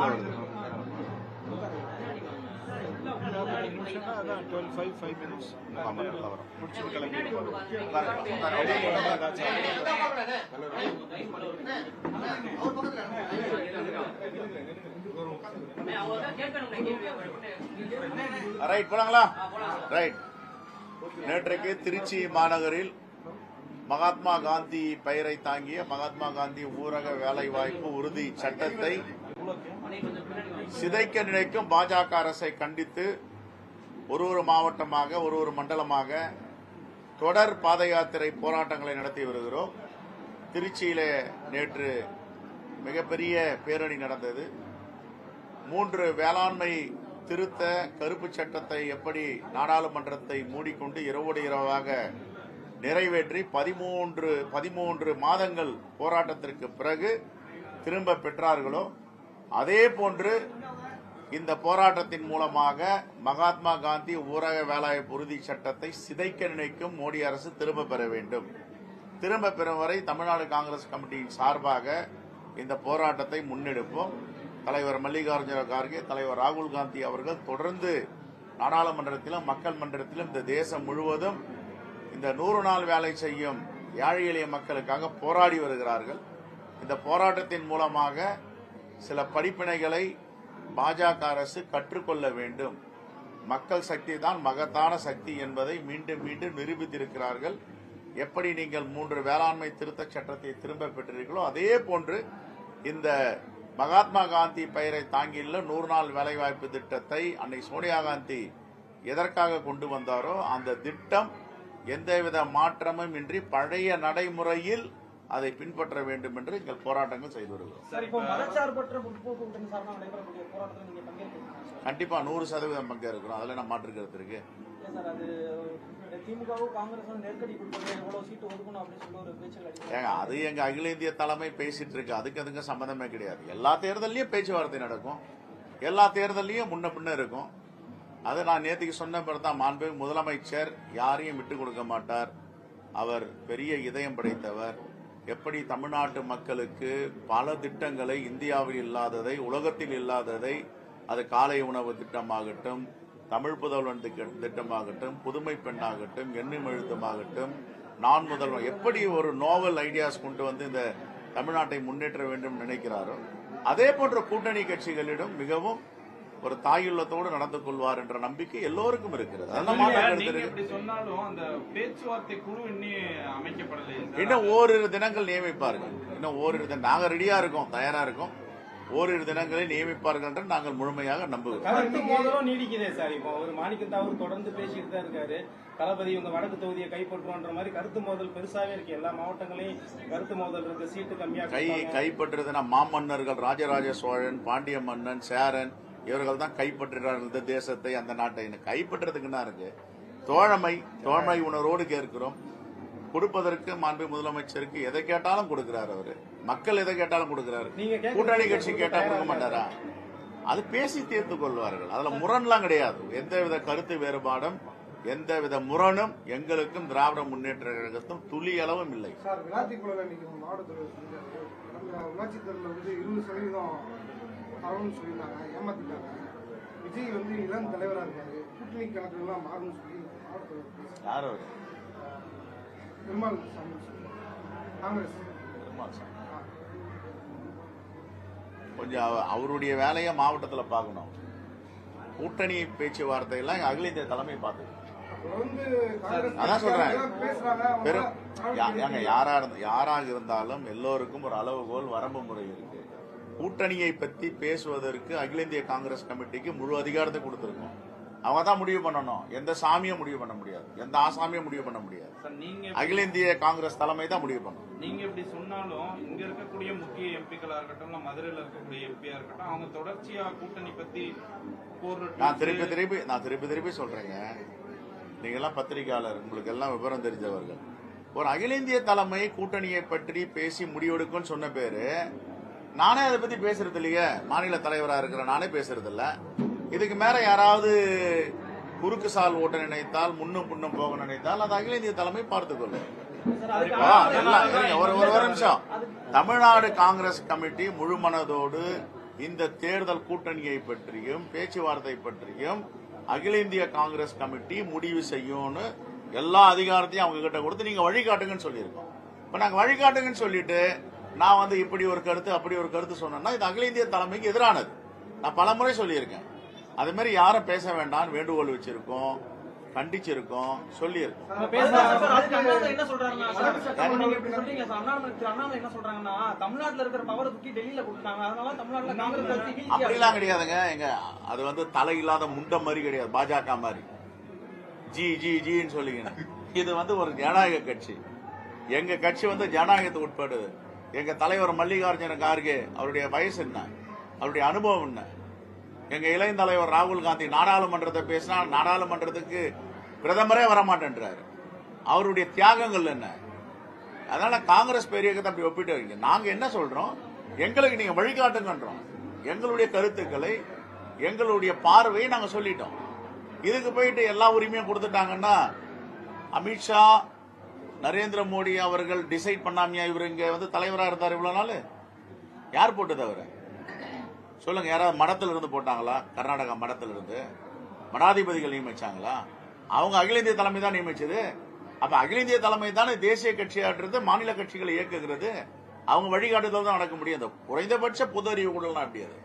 வருது அதான் twelve five five minutes முடிச்சுட்டு கிளம்பி ரைட் போலாங்களா? ரைட் நேற்றைக்கு திருச்சி மாநகரில் மகாத்மா காந்தி பெயரை தாங்கிய மகாத்மா காந்தி ஊரக வேலைவாய்ப்பு உறுதி சட்டத்தை சிதைக்க நினைக்கும் பாஜக அரசை கண்டித்து ஒரு ஒரு மாவட்டமாக ஒரு ஒரு மண்டலமாக தொடர் பாத யாத்திரை போராட்டங்களை நடத்தி வருகிறோம். திருச்சியிலே நேற்று மிகப்பெரிய பேரணி நடந்தது. மூன்று வேளாண்மை திருத்த கருப்பு சட்டத்தை எப்படி நாடாளுமன்றத்தை மூடிக்கொண்டு இரவோடு இரவாக நிறைவேற்றி பதிமூன்று பதிமூன்று மாதங்கள் போராட்டத்திற்கு பிறகு திரும்ப பெற்றார்களோ அதே போன்று இந்த போராட்டத்தின் மூலமாக மகாத்மா காந்தி ஊரக வேலைவாய்ப்பு உறுதி சட்டத்தை சிதைக்க நினைக்கும் மோடி அரசு திரும்ப பெற வேண்டும். திரும்ப பெறும் வரை தமிழ்நாடு காங்கிரஸ் கமிட்டியின் சார்பாக இந்த போராட்டத்தை முன்னெடுப்போம். தலைவர் மல்லிகார்ஜுன கார்கே தலைவர் ராகுல் காந்தி அவர்கள் தொடர்ந்து நாடாளுமன்றத்திலும் மக்கள் மன்றத்திலும் இந்த தேசம் முழுவதும் இந்த நூறு நாள் வேலை செய்யும் ஏழை எளிய மக்களுக்காக போராடி வருகிறார்கள். இந்த போராட்டத்தின் மூலமாக சில படிப்பினைகளை பாஜக அரசு கற்றுக்கொள்ள வேண்டும். மக்கள் சக்தி தான் மகத்தான சக்தி என்பதை மீண்டும் மீண்டும் நிரூபித்திருக்கிறார்கள். எப்படி நீங்கள் மூன்று வேளாண்மை திருத்த சட்டத்தை திரும்ப பெற்றீர்களோ அதே போன்று இந்த மகாத்மா காந்தி பெயரை தாங்கியுள்ள நூறு நாள் வேலைவாய்ப்பு திட்டத்தை அன்னை சோனியா காந்தி எதற்காக கொண்டு வந்தாரோ அந்த திட்டம் எந்தவித மாற்றமும் இன்றி பழைய நடைமுறையில் அதை பின்பற்ற வேண்டும் என்று எங்கள் போராட்டங்கள் செய்து வருகிறோம். கண்டிப்பா நூறு சதவீதம் பங்கேற்கிறோம். அதுல நான் மாற்றுக்கிறது இருக்கு. அது ஏங்க எங்க அகில இந்திய தலைமை பேசிட்டு இருக்கு. அதுக்கு அதுக்கு சம்பந்தமே கிடையாது. எல்லா தேர்தலையும் பேச்சுவார்த்தை நடக்கும். எல்லா தேர்தலையும் முன்ன பின்ன இருக்கும். அது நான் நேற்றுக்கு சொன்ன பிறகு தான் மாண்பு முதலமைச்சர் யாரையும் விட்டு கொடுக்க மாட்டார். அவர் பெரிய இதயம் படைத்தவர். எப்படி தமிழ்நாட்டு மக்களுக்கு பல திட்டங்களை இந்தியாவில் இல்லாததை உலகத்தில் இல்லாததை அது காலை உணவு திட்டமாகட்டும் தமிழ் புதல்வன் திட்டமாகட்டும் புதுமை பெண்ணாகட்டும் எண்ணும் எழுத்துமாகட்டும் நான் முதல்வன் எப்படி ஒரு நோவல் ஐடியாஸ் கொண்டு வந்து இந்த தமிழ்நாட்டை முன்னேற்ற வேண்டும் நினைக்கிறாரோ அதே போன்ற கூட்டணி கட்சிகளிடம் மிகவும் ஒரு தாயுள்ளத்தோடு நடந்து கொள்வார் என்ற நம்பிக்கை எல்லோருக்கும் இருக்கிறது. இன்னும் ஓரிரு தினங்கள் நியமிப்பார்கள். இன்னும் ஓரிரு தினம் நாங்க ரெடியா இருக்கோம் தயாரா இருக்கோம். ஓரிரு தினங்களை நியமிப்பார்கள் என்று நாங்கள் முழுமையாக நம்புகிறோம். நீடிக்குதே சார். இப்போ ஒரு மாணிக்கம் தாவூர் தொடர்ந்து பேசிட்டு தான் இருக்காரு. தளபதி இவங்க வடக்கு தொகுதியை கைப்பற்றுவோன்ற மாதிரி கருத்து மோதல் பெருசாவே இருக்கு. எல்லா மாவட்டங்களையும் கருத்து மோதல் இருக்கு. சீட்டு கம்மியா கை கொடுப்பாங்க. கைப்பற்றுதுன்னா மாமன்னர்கள் ராஜராஜ சோழன் பாண்டிய மன்னன் சேரன் இவர்கள் தான் கைப்பற்றுகிறார்கள் இந்த தேசத்தை அந்த நாட்டை. என்ன இருக்கு? தோழமை தோழமை உணர்வோடு கேட்கிறோம். கொடுப்பதற்கு மாண்பு முதலமைச்சருக்கு எதை கேட்டாலும் கொடுக்கிறார் அவரு. மக்கள் எதை கேட்டாலும் கொடுக்கிறாரு. கூட்டணி கட்சி கேட்டா கொடுக்க மாட்டாரா? அது பேசி தீர்த்து கொள்வார்கள். அதுல முரண்லாம் கிடையாது. எந்தவித கருத்து வேறுபாடும் எந்தவித முரணும் எங்களுக்கும் திராவிட முன்னேற்ற கழகத்தும் துளி அளவும் இல்லை தரணும்னு சொல்லியிருந்தாங்க. ஏமாத்திட்டாங்க. விஜய் வந்து இளம் தலைவராக இருக்காரு. கூட்டணி கணக்குலாம் மாறும்னு சொல்லி யார் அவரு? பெருமாள் சாமி. காங்கிரஸ். பெருமாள் சாமி. கொஞ்சம் அவ- அவருடைய வேலையை மாவட்டத்துல பார்க்கணும் கூட்டணி பேச்சுவார்த்தை எல்லாம் அகில இந்திய தலைமை பார்த்து அதான் சொல்றேன். பெரும் யாரா யாராக இருந்தாலும் எல்லோருக்கும் ஒரு அளவுகோல் வரம்பு முறை இருக்கு. கூட்டணியை பத்தி பேசுவதற்கு அகில இந்திய காங்கிரஸ் கமிட்டிக்கு முழு அதிகாரத்தை கொடுத்திருக்கோம். அவங்க தான் முடிவு பண்ணணும். எந்த சாமியும் முடிவு பண்ண முடியாது. எந்த ஆசாமியும் முடிவு பண்ண முடியாது. அகில இந்திய காங்கிரஸ் தலைமை தான் முடிவு பண்ணணும். நீங்க இப்படி சொன்னாலும் இங்க இருக்கக்கூடிய முக்கிய எம்பிக்களா இருக்கட்டும் மதுரையில இருக்கக்கூடிய எம்பியா இருக்கட்டும் அவங்க தொடர்ச்சியா கூட்டணி பத்தி நான் திருப்பி திருப்பி நான் திருப்பி திருப்பி சொல்றேங்க. நீங்க எல்லாம் பத்திரிகையாளர். உங்களுக்கு எல்லாம் விவரம் தெரிஞ்சவர்கள். ஒரு அகில இந்திய தலைமை கூட்டணியை பற்றி பேசி முடிவெடுக்கும்னு சொன்ன பேரு நானே அதை பத்தி பேசுறது இல்லையே? மாநில தலைவரா இருக்கிற நானே பேசுறது இல்ல. இதுக்கு மேல யாராவது குறுக்கு சால் ஓட்ட நினைத்தால் முன்னும் பின்னும் போக நினைத்தால் அது அகில இந்திய தலைமை பார்த்துக்கொள்ளும் ஒரு ஒரு ஒரு நிமிஷம். தமிழ்நாடு காங்கிரஸ் கமிட்டி முழு மனதோடு இந்த தேர்தல் கூட்டணியை பற்றியும் பேச்சுவார்த்தை பற்றியும் அகில இந்திய காங்கிரஸ் கமிட்டி முடிவு செய்யும்னு எல்லா அதிகாரத்தையும் அவங்க கிட்ட கொடுத்து நீங்க வழிகாட்டுங்கன்னு சொல்லியிருக்கோம். இப்ப நாங்க வழிகாட்டுங்கன்னு சொல்லிட்டு நான் வந்து இப்படி ஒரு கருத்து அப்படி ஒரு கருத்து சொன்னேன்னா இது அகில இந்திய தலைமைக்கு எதிரானது. நான் பலமுறை சொல்லியிருக்கேன். அது மாதிரி யாரும் பேச வேண்டாம்னு வேண்டுகோள் வச்சிருக்கோம் கண்டிச்சிருக்கோம் சொல்லியிருக்கோம். நம்ம சார், பேசுறாங்க சார், அதுக்கு அண்ணாமலை என்ன சொல்றாங்கன்னா, சார், சார், நீங்க இப்படி சொல்றீங்க சார், அண்ணாமலை திரு அண்ணாமலை என்ன சொல்றாங்கன்னா, தமிழ்நாட்டுல இருக்கிற பவரை தூக்கி டெல்லியில கொடுத்தாங்க. அதனால தமிழ்நாட்டுல காங்கிரஸ் கட்சி வீழ்ச்சி அப்படிலாம் கிடையாதுங்க. எங்க அது வந்து தலை இல்லாத முண்டை மாதிரி கிடையாது. பாஜக மாதிரி. ஜி ஜி ஜின்னு சொல்லிக்கணும் இது வந்து ஒரு ஜனநாயக கட்சி. எங்க கட்சி வந்து ஜனநாயகத்துக்கு உட்படுது. எங்கள் தலைவர் மல்லிகார்ஜுன கார்கே அவருடைய வயசு என்ன? அவருடைய அனுபவம் என்ன? எங்கள் இளைய தலைவர் ராகுல் காந்தி நாடாளுமன்றத்தை பேசினா நாடாளுமன்றத்துக்கு பிரதமரே வரமாட்டேன்றாரு. அவருடைய தியாகங்கள் என்ன? அதனால காங்கிரஸ் பெரியக்கத்தை அப்படி ஒப்பிட்டு வைங்க நாங்கள் என்ன சொல்றோம்? எங்களுக்கு நீங்கள் வழிகாட்டுங்கன்றோம். எங்களுடைய கருத்துக்களை எங்களுடைய பார்வையை நாங்கள் சொல்லிட்டோம். இதுக்கு போயிட்டு எல்லா உரிமையும் கொடுத்துட்டாங்கன்னா அமித்ஷா நரேந்திர மோடி அவர்கள் டிசைட் பண்ணாமையா? இவர் இங்க வந்து தலைவரா இருந்தார் இவ்வளவு நாள்? யார் போட்டது அவரை? சொல்லுங்க யாராவது மடத்துல இருந்து போட்டாங்களா? கர்நாடகா மடத்துல இருந்து. மடாதிபதிகள் நியமிச்சாங்களா? அவங்க அகில இந்திய தலைமை தான் நியமிச்சது. அப்ப அகில இந்திய தலைமை தானே தேசிய கட்சியாடுறது மாநில கட்சிகளை இயக்குகிறது. அவங்க வழிகாட்டுதல் தான் நடக்க முடியும். அந்த குறைந்தபட்ச பொது அறிவு கூடலாம் அப்படி அது.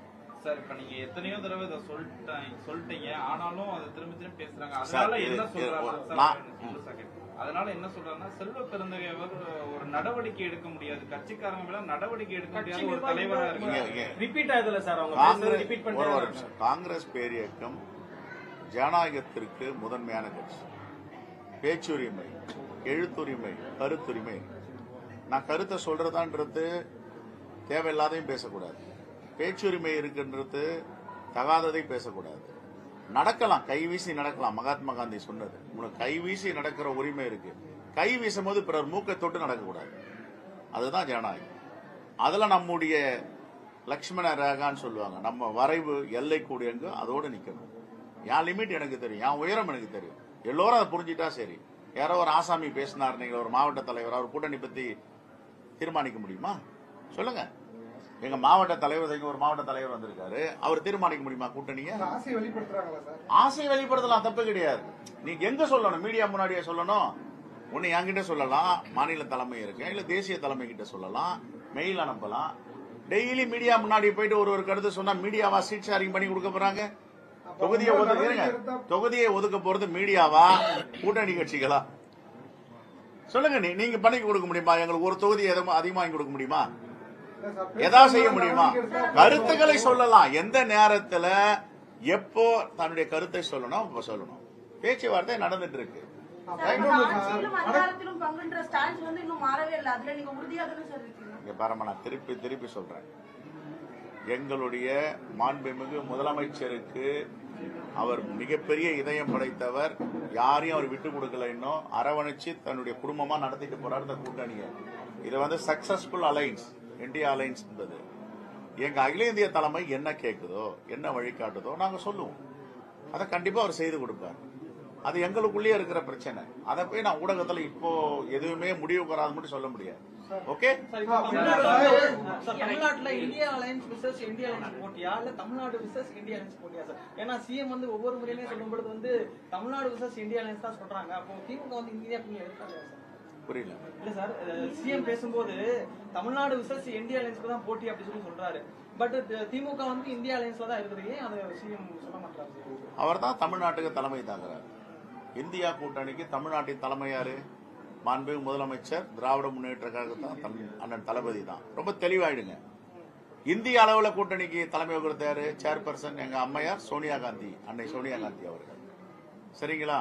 சார் இப்ப நீங்க எத்தனையோ தடவை இதை சொல்லிட்டாங்க. ஆனாலும் அதை திரும்ப திரும்ப பேசுறாங்க. அதனால என்ன சொல்றாங்க? அதனால என்ன சொல்றாங்கன்னா செல்வ பெருந்தகையவர் ஒரு நடவடிக்கை எடுக்க முடியாது. கட்சிக்காரங்க மேல நடவடிக்கை எடுக்க முடியாத ஒரு தலைவரா இருக்காங்க. ரிப்பீட் ஆகுதுல சார் அவங்க ரிப்பீட் நிமிஷம். காங்கிரஸ் பேரியக்கம் ஜனநாயகத்திற்கு முதன்மையான கட்சி. பேச்சுரிமை எழுத்துரிமை கருத்துரிமை. நான் கருத்தை சொல்றதான்றது தேவையில்லாதையும் பேசக்கூடாது. பேச்சுரிமை இருக்குன்றது தகாததை பேசக்கூடாது. நடக்கலாம் கை வீசி நடக்கலாம் மகாத்மா காந்தி சொன்னது. உனக்கு கை வீசி நடக்கிற உரிமை இருக்கு. கை வீசும் போது பிறர் மூக்கை தொட்டு நடக்கக்கூடாது. அதுதான் ஜனநாயகம். அதில் நம்முடைய லக்ஷ்மண ரேகான்னு சொல்லுவாங்க நம்ம வரைவு எல்லை கூடு அதோடு நிற்கணும் என் லிமிட் எனக்கு தெரியும் என் உயரம் எனக்கு தெரியும். எல்லோரும் அதை புரிஞ்சிட்டா சரி. யாரோ ஒரு ஆசாமி பேசினார் நீங்கள் ஒரு மாவட்ட தலைவர் அவர் கூட்டணி பற்றி தீர்மானிக்க முடியுமா? சொல்லுங்கள் எங்க மாவட்ட தலைவர் இங்க ஒரு மாவட்ட தலைவர் வந்திருக்காரு. அவர் தீர்மானிக்க முடியுமா கூட்டணியை? ஆசையை வெளிப்படுத்துறாங்களா சார்? ஆசை வெளிப்படுத்தலாம் தப்பு கிடையாது. நீங்க எங்க சொல்லணும்? மீடியா முன்னாடியே சொல்லணும். ஒன்னு என்கிட்ட சொல்லலாம் மாநில தலைமை இருக்கு. இல்ல தேசிய தலைமை கிட்ட சொல்லலாம் மெயில் அனுப்பலாம். டெய்லி மீடியா முன்னாடி போயிட்டு ஒரு ஒரு கருத்து சொன்னா மீடியாவா சீட் ஷேரிங் பண்ணி கொடுக்க போறாங்க? தொகுதியை ஒதுக்க. தொகுதியை ஒதுக்க போறது மீடியாவா? கூட்டணி கட்சிகளா? சொல்லுங்க நீங்க பண்ணி கொடுக்க முடியுமா? எங்களுக்கு ஒரு தொகுதி எதுவும் அதிகமா வாங்கி கொடுக்க முடியுமா? ஏதாவது செய்ய முடியுமா? கருத்துக்களை சொல்லலாம். எந்த நேரத்துல எப்போ தன்னுடைய கருத்தை சொல்லணும் அப்ப சொல்லணும். பேச்சுவார்த்தை நடந்துட்டு இருக்கு பாருங்க நான் திருப்பி திருப்பி சொல்றேன். எங்களுடைய மாண்புமிகு முதலமைச்சருக்கு அவர் மிகப்பெரிய இதயம் படைத்தவர். யாரையும் அவர் விட்டு கொடுக்கல இன்னும். அரவணைச்சு தன்னுடைய குடும்பமா நடத்திட்டு போறாரு இந்த கூட்டணியை. இது வந்து சக்சஸ்ஃபுல் அலைன்ஸ் இந்தியா அலைன்ஸ் என்பது. எங்க அகில இந்திய தலைமை என்ன கேக்குதோ என்ன வழிகாட்டுதோ நாங்க சொல்லுவோம். அதை கண்டிப்பா அவர் செய்து கொடுப்பார். அது எங்களுக்குள்ளேயே இருக்கிற பிரச்சனை. அதை போய் நான் ஊடகத்துல இப்போ எதுவுமே முடிவுக்கு வராது மட்டும் சொல்ல முடியாது. ஓகே? தமிழ்நாட்டுல India alliance versus India alliance போட்டியா? இல்ல தமிழ்நாடு விசஸ் இந்தியா அலையன்ஸ் போட்டியா சார் ஏன்னா சிஎம் வந்து ஒவ்வொரு முறையுமே சொல்லும் பொழுது வந்து தமிழ்நாடு விசஸ் இந்தியா அலையன்ஸ் தான் சொல்றாங்க. அப்போ திமுக வந்து இந்தியா கூட்டணி இருக்காங்க சார் புரியல. இல்ல சார் சிஎம் பேசும்போது தமிழ்நாடு விசஸ் இந்தியா அலையன்ஸ்க்கு தான் போட்டி அப்படி சொல்லி சொல்றாரு. பட் திமுக வந்து இந்தியா அலையன்ஸ்ல தான் இருக்குது. அதை சிஎம் சொல்ல மாட்டாரு அவர் தான் தமிழ்நாட்டுக்கு தலைமை தாங்குறார். இந்தியா கூட்டணிக்கு தமிழ்நாட்டின் தலைமை யாரு? மாண்பு முதலமைச்சர் திராவிட முன்னேற்ற கழகத்தான் அண்ணன் தளபதி தான். ரொம்ப தெளிவாயிடுங்க. இந்திய அளவுல கூட்டணிக்கு தலைமை வகுத்த யாரு? சேர்பர்சன் எங்க அம்மையார் சோனியா காந்தி அன்னை சோனியா காந்தி அவர்கள். சரிங்களா?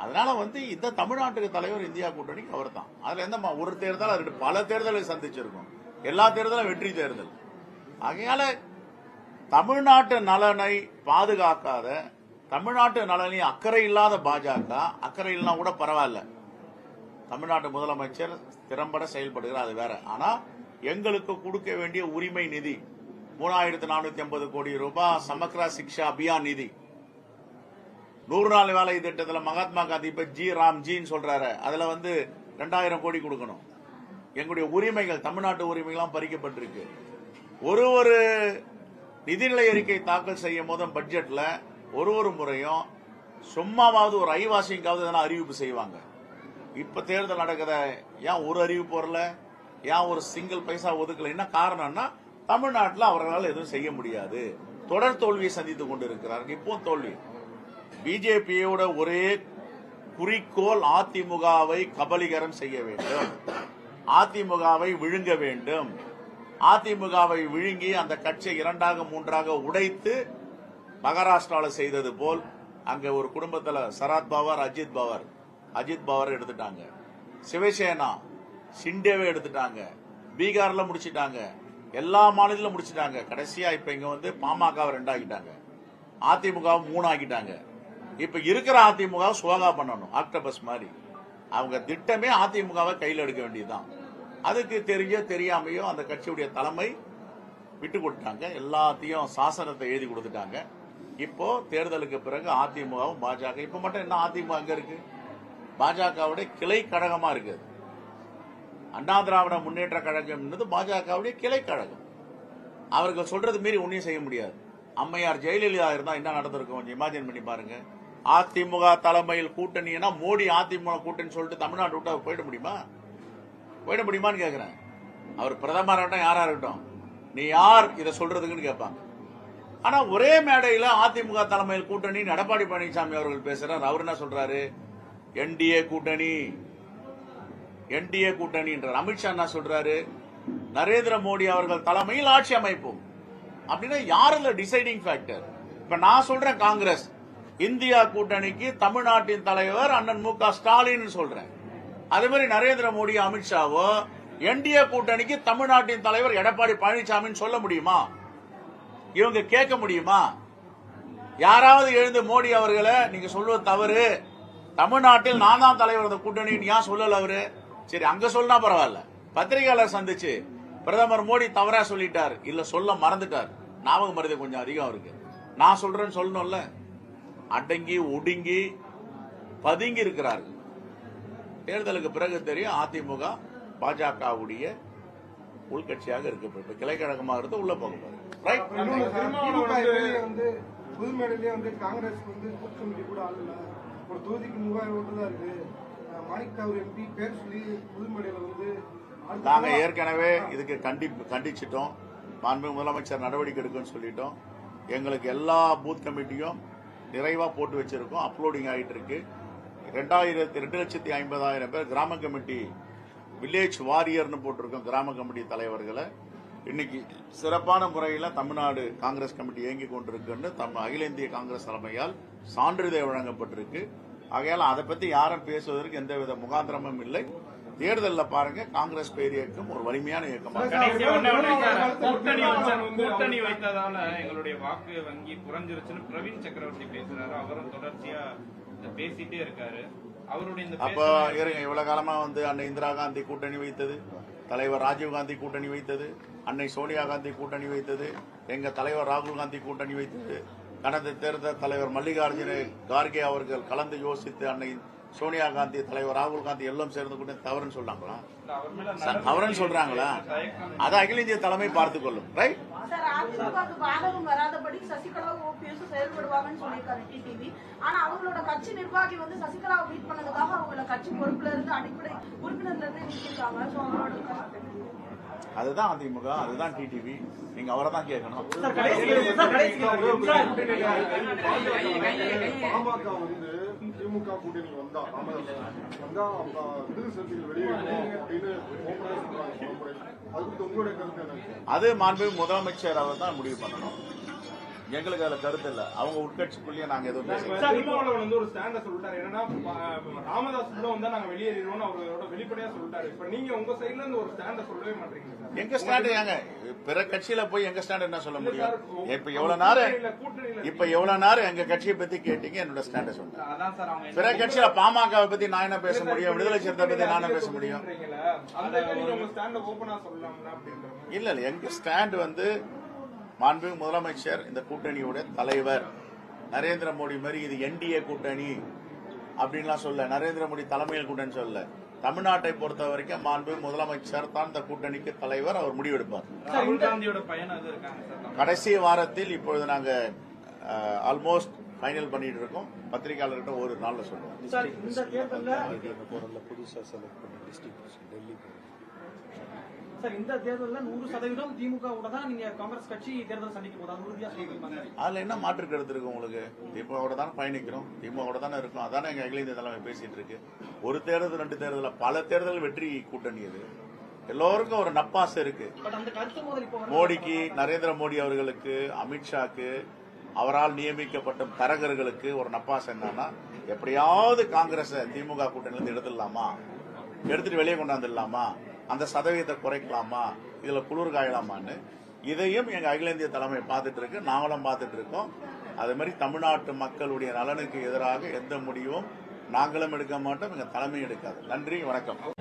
அதனால வந்து இந்த தமிழ்நாட்டுக்கு தலைவர் இந்தியா கூட்டணிக்கு அவர் தான் அதுல எந்த மா- ஒரு தேர்தல் ரெண்டு பல தேர்தலை சந்திச்சிருக்கோம். எல்லா தேர்தலும் வெற்றி தேர்தல். ஆகையால தமிழ்நாட்டு நலனை பாதுகாக்காத தமிழ்நாட்டு நலனை அக்கறை இல்லாத பாஜக அக்கறை இல்லைனா கூட பரவாயில்ல. தமிழ்நாட்டு முதலமைச்சர் திறம்பட செயல்படுகிறார் அது வேற. ஆனா எங்களுக்கு கொடுக்க வேண்டிய உரிமை நிதி மூணாயிரத்து நானூத்தி ஐம்பது கோடி ரூபாய் சமக்ரா சிக்ஷா அபியான் நிதி. நூறு நாள் வேலை திட்டத்தில் மகாத்மா காந்தி இப்ப ஜி ராம் ஜின்னு சொல்றாரு. அதுல வந்து ரெண்டாயிரம் கோடி கொடுக்கணும். எங்களுடைய உரிமைகள் தமிழ்நாட்டு உரிமைகள்லாம் பறிக்கப்பட்டிருக்கு. ஒரு ஒரு நிதிநிலை அறிக்கை தாக்கல் செய்யும் போதும் பட்ஜெட்ல ஒரு ஒரு முறையும் சும்மாவாவது ஒரு ஐவாசிங்காவது எதனா அறிவிப்பு செய்வாங்க. இப்ப தேர்தல் நடக்கிற ஏன் ஒரு அறிவிப்பு வரல? ஏன் ஒரு சிங்கிள் பைசா ஒதுக்கல? என்ன காரணம்னா தமிழ்நாட்டில் அவர்களால் எதுவும் செய்ய முடியாது. தொடர் தோல்வியை சந்தித்துக் கொண்டு இருக்கிறார் இப்போ தோல்வி. பிஜேபியோட ஒரே குறிக்கோள் அதிமுகவை கபலீகரம் செய்ய வேண்டும். அதிமுகவை விழுங்க வேண்டும். அதிமுகவை விழுங்கி அந்த கட்சியை இரண்டாக மூன்றாக உடைத்து மகாராஷ்டிராவில் செய்தது போல் அங்கே ஒரு குடும்பத்தில் சரத் பவார் அஜித் பவார். அஜித் பவார் எடுத்துட்டாங்க. சிவசேனா சிண்டேவை எடுத்துட்டாங்க. பீகார்ல முடிச்சிட்டாங்க. எல்லா மாநிலத்திலும் முடிச்சிட்டாங்க. கடைசியா இப்ப இங்க வந்து பாமகவை ரெண்டாக்கிட்டாங்க. அதிமுக மூணாக்கிட்டாங்க. இப்ப இருக்கிற அதிமுக சோகா பண்ணணும் ஆக்டபஸ் மாதிரி. அவங்க திட்டமே அதிமுகவை கையில் எடுக்க வேண்டியதுதான். அதுக்கு தெரிஞ்சோ தெரியாமையோ அந்த கட்சியுடைய தலைமை விட்டு கொடுத்தாங்க. எல்லாத்தையும் சாசனத்தை எழுதி கொடுத்துட்டாங்க. இப்போ தேர்தலுக்கு பிறகு அதிமுகவும் பாஜக. இப்ப மட்டும் என்ன அதிமுக அங்க இருக்கு? பாஜகவுடைய கிளை கழகமா இருக்கு அண்ணா திராவிட முன்னேற்ற கழகம் என்பது பாஜகவுடைய கிளை கழகம். அவர்கள் சொல்றது மீறி ஒன்றையும் செய்ய முடியாது. அம்மையார் ஜெயலலிதா இருந்தா என்ன நடந்திருக்கும்? கொஞ்சம் இமேஜின் பண்ணி பாருங்க. அதிமுக தலைமையில் கூட்டணினா மோடி அதிமுக கூட்டணி சொல்லிட்டு தமிழ்நாடு விட்டு போயிட முடியுமா? போயிட முடியுமான்னு கேட்குறேன் அவர் பிரதமர் இருக்கட்டும் யாரா இருக்கட்டும். நீ யார் இதை சொல்றதுக்குன்னு கேட்பாங்க. ஆனா ஒரே மேடையில அதிமுக தலைமையில் கூட்டணி எடப்பாடி பழனிசாமி அவர்கள் பேசுறார். அவர் என்ன சொல்றாரு? என்டிஏ கூட்டணி என்டிஏ கூட்டணின்றார் அமித்ஷா என்ன சொல்றாரு? நரேந்திர மோடி அவர்கள் தலைமையில் ஆட்சி அமைப்போம். அப்படின்னா யாருல டிசைடிங் ஃபேக்டர் இப்ப நான் சொல்றேன் காங்கிரஸ். இந்தியா கூட்டணிக்கு தமிழ்நாட்டின் தலைவர் அண்ணன் மு க ஸ்டாலின் சொல்றேன். அதே மாதிரி நரேந்திர மோடி அமித்ஷாவோ என்டிஏ கூட்டணிக்கு தமிழ்நாட்டின் தலைவர் எடப்பாடி பழனிசாமின்னு சொல்ல முடியுமா? இவங்க கேட்க முடியுமா? யாராவது எழுந்து மோடி அவர்களை நீங்க சொல்வது தவறு. தமிழ்நாட்டில் நான் தான் தலைவர் அந்த கூட்டணின்னு ஏன் சொல்லல அவரு? சரி அங்க சொன்னா பரவாயில்ல. பத்திரிகையாளர் சந்திச்சு பிரதமர் மோடி தவறா சொல்லிட்டார். இல்ல சொல்ல மறந்துட்டார். ஞாபகம் மருதி கொஞ்சம் அதிகம் இருக்கு நான் சொல்றேன்னு சொல்லணும்ல. அடங்கி ஒடுங்கி பதுங்கி இருக்கிறார்கள் தேர்தலுக்கு பிறகு தெரியும் அதிமுக பாஜகவுடைய உள்கட்சியாக இருக்கு இப்ப கிளைக்கழகமாக இருந்து உள்ள போக போகுது வந்து காங்கிரஸ் வந்து கமிட்டி கூட ஆள் இல்ல. ஒரு தொகுதிக்கு மூவாயிரம் ஓட்டு தான் இருக்கு. எம்பி பேர் சொல்லி வந்து அடுத்த நாங்க ஏற்கனவே இதுக்கு கண்டி கண்டிச்சிட்டோம். மாண்பு முதலமைச்சர் நடவடிக்கை எடுக்கும்னு சொல்லிட்டோம். எங்களுக்கு எல்லா பூத் கமிட்டியும் நிறைவாக போட்டு வச்சிருக்கோம். அப்லோடிங் ஆகிட்டு இருக்கு ரெண்டாயிரத்தி ரெண்டு லட்சத்தி ஐம்பதாயிரம் பேர் கிராம கமிட்டி வில்லேஜ் வாரியர்னு போட்டிருக்கோம் கிராம கமிட்டி தலைவர்களை. இன்னைக்கு சிறப்பான முறையில் தமிழ்நாடு காங்கிரஸ் கமிட்டி இயங்கி கொண்டிருக்குன்னு தம் அகில இந்திய காங்கிரஸ் தலைமையால் சான்றிதழ் வழங்கப்பட்டிருக்கு. ஆகையால் அதை பற்றி யாரும் பேசுவதற்கு எந்தவித முகாந்திரமும் இல்லை. தேர்தலில் பாருங்க காங்கிரஸ் பேர் இயக்கம் ஒரு வலிமையான இயக்கமாக சார். கூட்டணி வைத்ததால எங்களுடைய வாக்கு வங்கி குறைஞ்சிருச்சுன்னு பிரவீன் சக்கரவர்த்தி பேசுறாரு அவரும் தொடர்ச்சியா பேசிட்டே இருக்காரு. அவருடைய இந்த அப்ப இருங்க இவ்வளவு காலமா வந்து அன்னை இந்திரா காந்தி கூட்டணி வைத்தது தலைவர் ராஜீவ் காந்தி கூட்டணி வைத்தது அன்னை சோனியா காந்தி கூட்டணி வைத்தது எங்க தலைவர் ராகுல் காந்தி கூட்டணி வைத்தது கடந்த தேர்தல் தலைவர் மல்லிகார்ஜுன கார்கே அவர்கள் கலந்து யோசித்து அன்னை சோனியா காந்தி தலைவர் ராகுல் காந்தி எல்லாம் சேர்ந்து கொண்டு தவறுன்னு சொல்றாங்களா இல்ல, அவர் மேல சார், நடவடிக்கை தவறுன்னு சொல்றாங்களா? அதை அகில இந்திய தலைமை பார்த்துக் கொள்ளும். ரைட் சார் அதிமுகவுக்கு பாதகம் வராதபடி சசிகலா ஓபிஎஸ் செயல்படுவாங்கன்னு சொல்லியிருக்காரு டிடிவி. ஆனா அவங்களோட கட்சி நிர்வாகி வந்து சசிகலாவை மீட் பண்ணதுக்காக அவங்கள கட்சி பொறுப்புல இருந்து அடிப்படை உறுப்பினர்ல இருந்து நீக்கிருக்காங்க சோ அவங்களோட கருத்து. என்ன? அதுதான் அதிமுக அதுதான் டிடிவி. நீங்க அவரை தான் கேட்கணும். பாமக வந்து திமுக கூட்டணி வந்தா வந்தா அப்ப விடுதலை சிறுத்தைகள் அது அது மாண்பு முதலமைச்சர் அவர் தான் முடிவு பண்ணணும். எங்களுக்கு அதுல கருத்து இல்ல. அவங்க உட்கட்சிக்குள்ளேயே நாங்க எதுவும் திருமாவளவன் வந்து ஒரு ஸ்டாண்ட சொல்லிட்டாரு. என்னன்னா ராமதாஸ் உள்ள வந்தா நாங்க வெளியேறிடுவோம்னு அவரோட வெளிப்படையா சொல்லிட்டாரு. இப்ப நீங்க உங்க சைடுல இருந்து ஒரு ஸ்டாண்ட சொல்லவே மாட்டீங்க எங்க ஸ்டாண்ட் ஏங்க? பிற கட்சியில போய் எங்க ஸ்டாண்ட் என்ன சொல்ல முடியும்? இப்ப எவ்வளவு நேரம் இப்ப எவ்வளவு நேரம் எங்க கட்சியை பத்தி கேட்டீங்க? என்னோட ஸ்டாண்ட சொன்னேன். பிற கட்சியில பாமகவை பத்தி நான் என்ன பேச முடியும்? விடுதலை சிறுத்தை பத்தி நான் என்ன பேச முடியும். இல்ல இல்ல எங்க ஸ்டாண்ட் வந்து மாண்பு முதலமைச்சர் இந்த கூட்டணியோட தலைவர். நரேந்திர மோடி மாதிரி இது என்டிஏ கூட்டணி அப்படின்லாம் சொல்ல நரேந்திர மோடி தலைமையில் கூட்டணி சொல்ல. தமிழ்நாட்டை பொறுத்த வரைக்கும் மாண்பு முதலமைச்சர் தான் இந்த கூட்டணிக்கு தலைவர் அவர் முடிவெடுப்பார். கடைசி வாரத்தில் இப்பொழுது நாங்க ஆல்மோஸ்ட் ஃபைனல் பண்ணிட்டு இருக்கோம். பத்திரிகையாளர்கிட்ட ஒரு நாள்ல சொல்லுவோம். புதுசா செலக்ட் பண்ணி டிஸ்ட்ரிக்ட் டெல்லி சார் இந்த தேர்தல்ல நூறு சதவீதம் திமுக கூட தான் நீங்க காங்கிரஸ் கட்சி தேர்தல் சந்திக்க போதாது உறுதியா சொல்லியிருக்காங்க அதுல என்ன மாற்று கருத்து இருக்கு உங்களுக்கு? திமுகவோட தானே பயணிக்கிறோம். திமுகவோட தானே இருக்கும். அதானே எங்க அகில இந்திய தலைமை பேசிட்டு இருக்கு. ஒரு தேர்தல் ரெண்டு தேர்தல் பல தேர்தல் வெற்றி கூட்டணி இது எல்லோருக்கும் ஒரு நப்பாசை இருக்கு. மோடிக்கு நரேந்திர மோடி அவர்களுக்கு அமித்ஷாக்கு அவரால் நியமிக்கப்பட்ட தரகர்களுக்கு ஒரு நப்பாசை என்னன்னா எப்படியாவது காங்கிரஸ் திமுக கூட்டணியிலிருந்து எடுத்துடலாமா? எடுத்துட்டு வெளியே கொண்டாந்துடலாமா அந்த சதவீதத்தை குறைக்கலாமா? இதுல குளிர் காயலாமான்னு? இதையும் எங்க அகில இந்திய தலைமை பார்த்துட்டு இருக்கு. நாங்களும் பார்த்துட்டு இருக்கோம். அதே மாதிரி தமிழ்நாட்டு மக்களுடைய நலனுக்கு எதிராக எந்த முடிவும் நாங்களும் எடுக்க மாட்டோம் எங்க தலைமையும் எடுக்காது. நன்றி வணக்கம்.